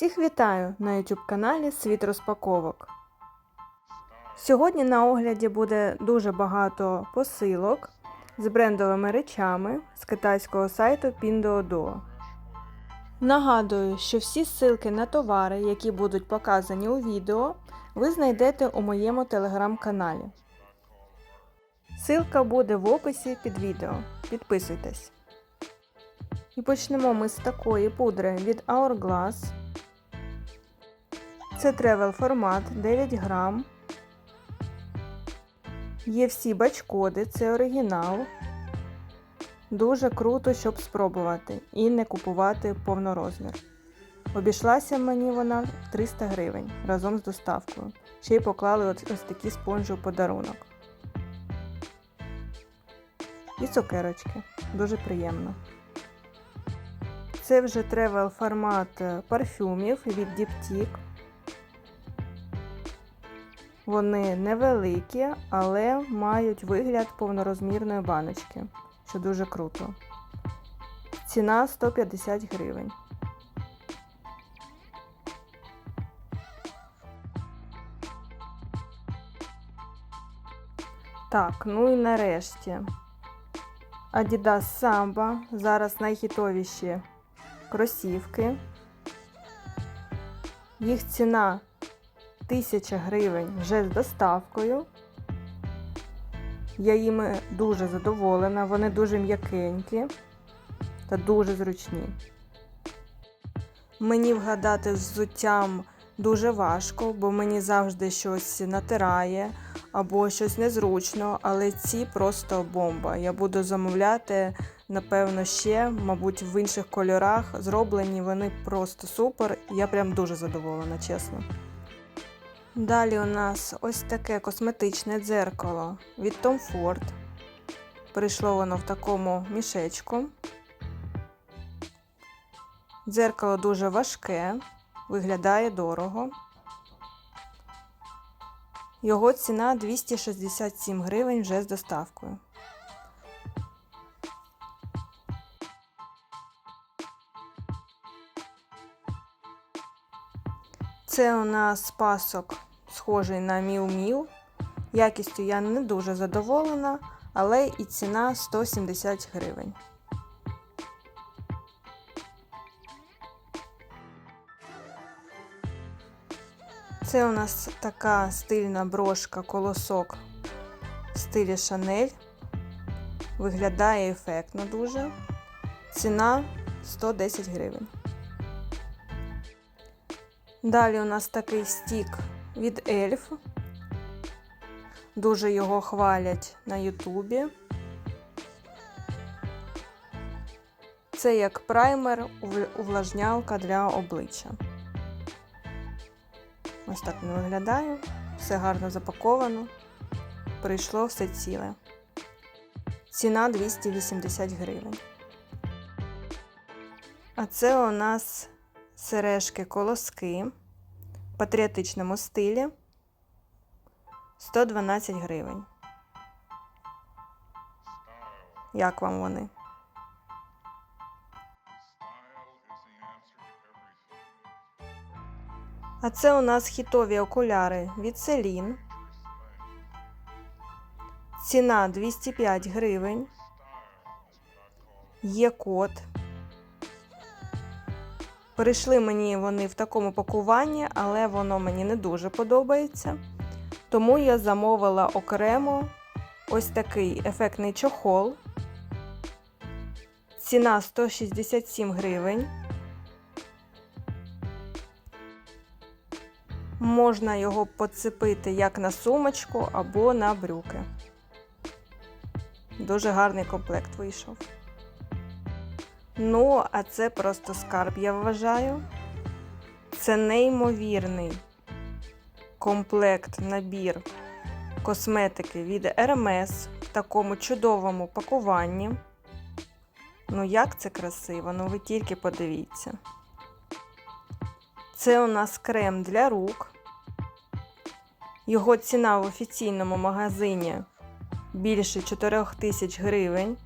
Всіх вітаю на YouTube каналі Світ розпаковок. Сьогодні на огляді буде дуже багато посилок з брендовими речами з китайського сайту Pinduoduo. Нагадую, що всі ссылки на товари, які будуть показані у відео, ви знайдете у моєму телеграм-каналі. Ссылка буде в описі під відео. Підписуйтесь. І почнемо ми з такої пудри від Hourglass. Це тревел формат 9 грам. Є всі бачкоди, це оригінал. Дуже круто, щоб спробувати і не купувати повнорозмір. Обійшлася мені вона 300 гривень разом з доставкою. Ще й поклали ось, такі спонжі у подарунок. І цукерочки. Дуже приємно. Це вже тревел формат парфюмів від Diptyque. Вони невеликі, але мають вигляд повнорозмірної баночки, що дуже круто. Ціна 150 гривень. Так, ну і нарешті. Adidas Samba. Зараз найхітовіші кросівки. Їх ціна 1000 гривень вже з доставкою. Я їми дуже задоволена, вони дуже м'якенькі та дуже зручні. Мені вгадати з взуттям дуже важко, бо мені завжди щось натирає або щось незручно, але ці просто бомба. Я буду замовляти, напевно, ще, мабуть, в інших кольорах. Зроблені вони просто супер. Я прям дуже задоволена, чесно. Далі у нас ось таке косметичне дзеркало від Tom Ford. Прийшло воно в такому мішечку. Дзеркало дуже важке, виглядає дорого. Його ціна 267 гривень вже з доставкою. Це у нас пасок схожий на Міу. Якістю я не дуже задоволена, але і ціна 170 гривень. Це у нас така стильна брошка колосок в стилі Шанель. Виглядає ефектно дуже. Ціна 110 гривень. Далі у нас такий стік від Ельф. Дуже його хвалять на Ютубі. Це як праймер, увлажнялка для обличчя. Ось так він виглядає. Все гарно запаковано. Прийшло все ціле. Ціна 280 гривень. А це у нас сережки колоски в патріотичному стилі 112 гривень. Як вам вони? А це у нас хітові окуляри від Celine. Ціна 205 гривень. Є код. Прийшли мені вони в такому пакуванні, але воно мені не дуже подобається. Тому я замовила окремо ось такий ефектний чохол. Ціна 167 гривень. Можна його поцепити як на сумочку або на брюки. Дуже гарний комплект вийшов. Ну, а це просто скарб, я вважаю. Це неймовірний комплект, набір косметики від Hermes в такому чудовому пакуванні. Ну, як це красиво, ну ви тільки подивіться. Це у нас крем для рук. Його ціна в офіційному магазині більше 4 тисяч гривень.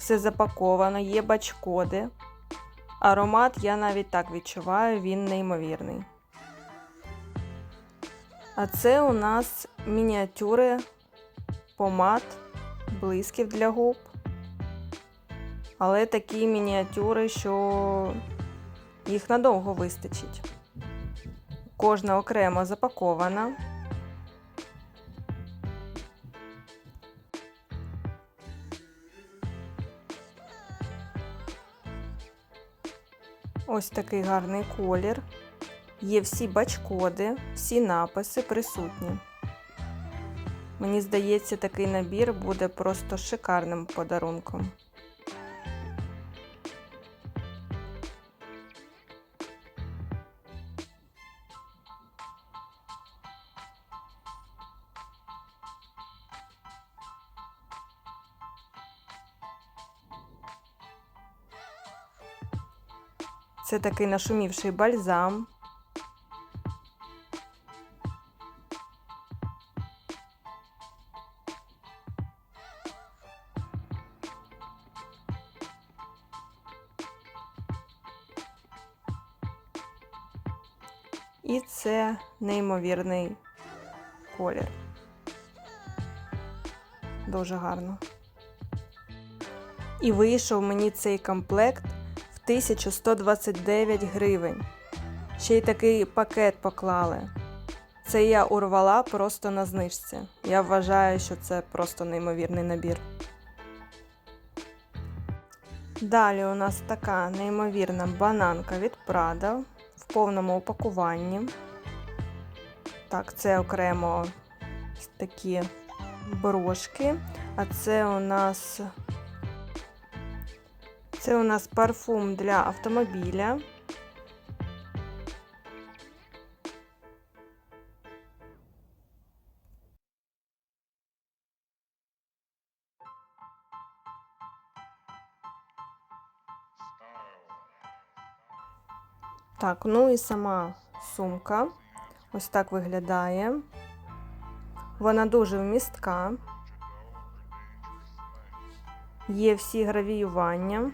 Все запаковано, є бачкоди. Аромат я навіть так відчуваю, він неймовірний. А це у нас мініатюри помад, блисків для губ. Але такі мініатюри, що їх надовго вистачить. Кожна окремо запакована. Ось такий гарний колір. Є всі бачкоди, всі написи присутні. Мені здається, такий набір буде просто шикарним подарунком. Це такий нашумівший бальзам. І це неймовірний колір. Дуже гарно. І вийшов мені цей комплект 1129 гривень. Ще й такий пакет поклали. Це я урвала просто на знижці. Я вважаю, що це просто неймовірний набір. Далі у нас така неймовірна бананка від Prada в повному упакуванні. Так, це окремо такі брошки. А це у нас це у нас парфум для автомобіля. Так, ну і сама сумка. Ось так виглядає. Вона дуже вмістка. Є всі гравіювання.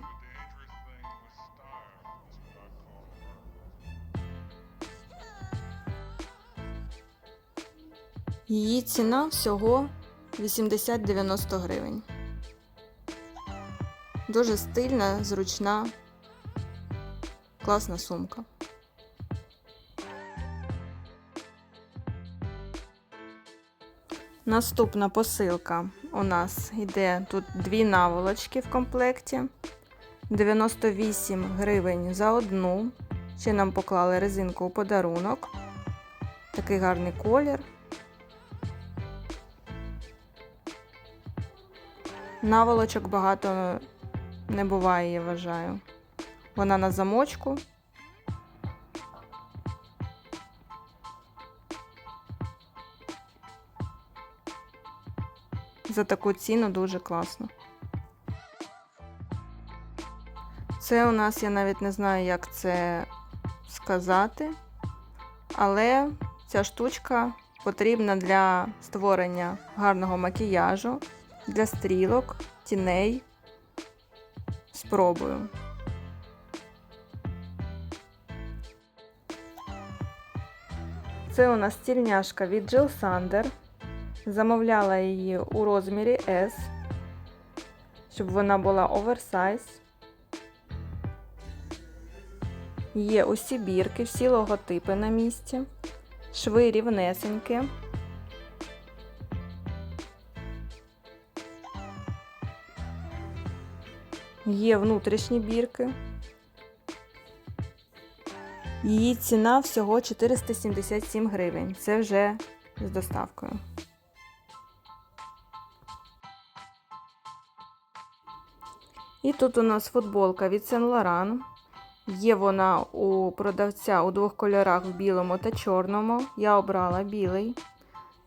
Її ціна всього 80-90 гривень. Дуже стильна, зручна, класна сумка. Наступна посилка у нас йде тут дві наволочки в комплекті. 98 гривень за одну. Ще нам поклали резинку у подарунок. Такий гарний колір. Наволочок багато не буває, я вважаю. Вона на замочку. За таку ціну дуже класно. Це у нас, я навіть не знаю, як це сказати, але ця штучка потрібна для створення гарного макіяжу, для стрілок, тіней. Спробую. Це у нас тільняшка від Jill Sander. Замовляла її у розмірі S, щоб вона була оверсайз. Є усі бірки, всі логотипи на місці, шви рівнесенькі. Є внутрішні бірки. Її ціна всього 477 гривень. Це вже з доставкою. І тут у нас футболка від Saint Laurent. Є вона у продавця у двох кольорах в білому та чорному. Я обрала білий.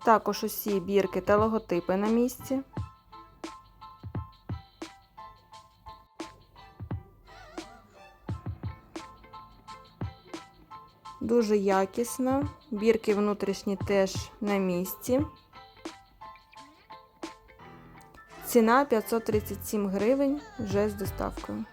Також усі бірки та логотипи на місці. дуже якісна. Бірки внутрішні теж на місці. Ціна 537 гривень вже з доставкою.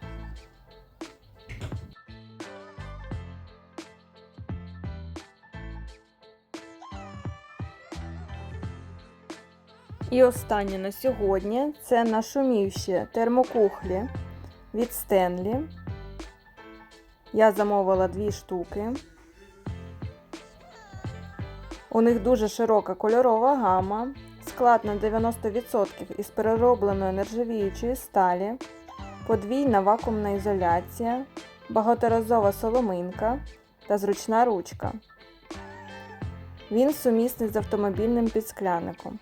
І останнє на сьогодні це нашумівші термокухлі від Стенлі. Я замовила дві штуки. У них дуже широка кольорова гама, склад на 90% із переробленої нержавіючої сталі, подвійна вакуумна ізоляція, багаторазова соломинка та зручна ручка. Він сумісний з автомобільним підскляником.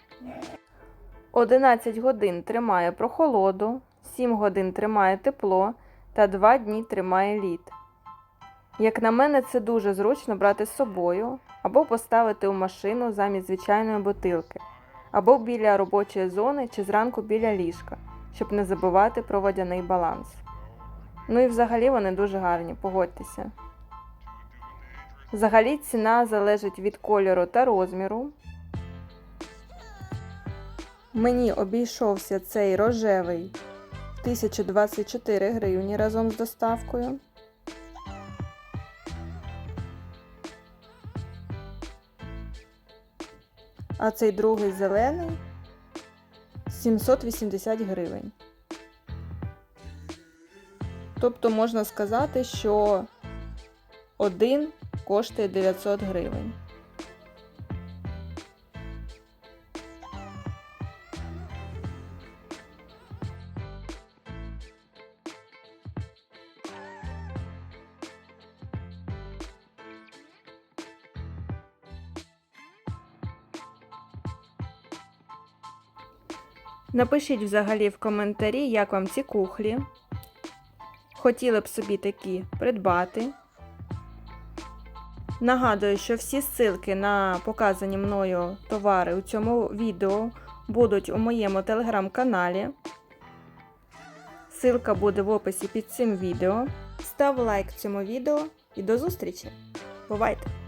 11 годин тримає прохолоду, 7 годин тримає тепло та 2 дні тримає лід. Як на мене, це дуже зручно брати з собою або поставити у машину замість звичайної бутилки, або біля робочої зони чи зранку біля ліжка, щоб не забувати про водяний баланс. Ну і взагалі вони дуже гарні, погодьтеся. Взагалі ціна залежить від кольору та розміру. Мені обійшовся цей рожевий 1024 гривні разом з доставкою. А цей другий зелений 780 гривень. Тобто можна сказати, що один коштує 900 гривень. Напишіть взагалі в коментарі, як вам ці кухлі. Хотіли б собі такі придбати. Нагадую, що всі ссылки на показані мною товари у цьому відео будуть у моєму телеграм-каналі. Ссылка буде в описі під цим відео. Став лайк цьому відео і до зустрічі! Бувайте!